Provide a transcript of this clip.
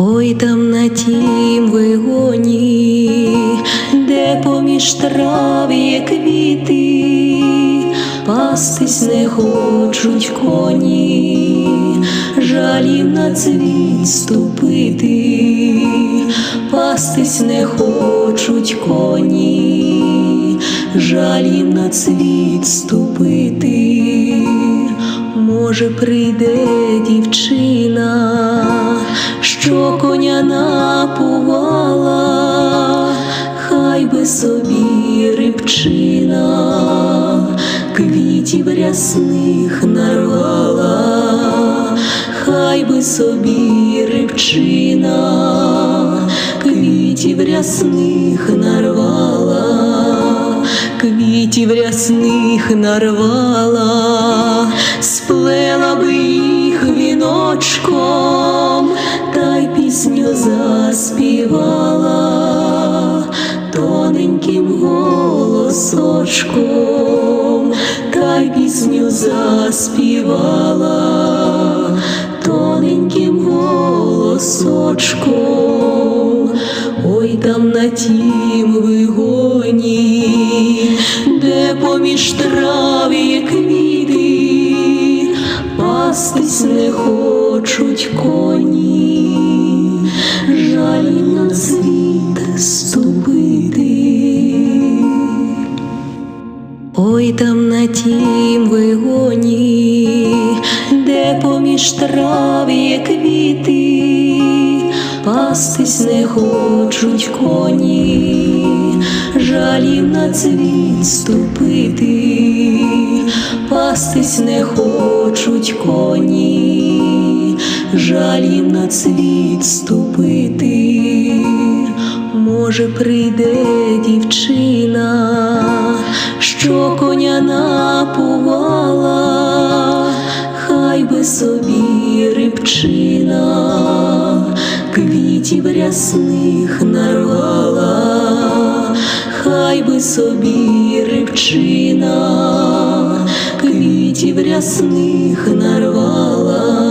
Ой там на тім вигоні, де поміж трав є квіти, пастись не хочуть коні, жалів на цвіт ступити, пастись не хочуть коні, жалів на цвіт ступити, може прийде дівчина напувала, хай би собі рибчина, квітів рясних нарвала, хай би собі рибчина, квітів рясних нарвала, квітів рясних нарвала, тоненьким голосочком, та й пісню заспівала. Тоненьким голосочком, ой там на тім вигоні, де поміж трав є квіти, пастись не хочуть Ой там на тім вигоні, де поміж трав є квіти, пастись не хочуть коні, жалів на цвіт ступити, пастись не хочуть коні, жалів на цвіт ступити, може прийде дівчина, квітів рясних нарвала, хай би собі рибчина, квітів рясних нарвала,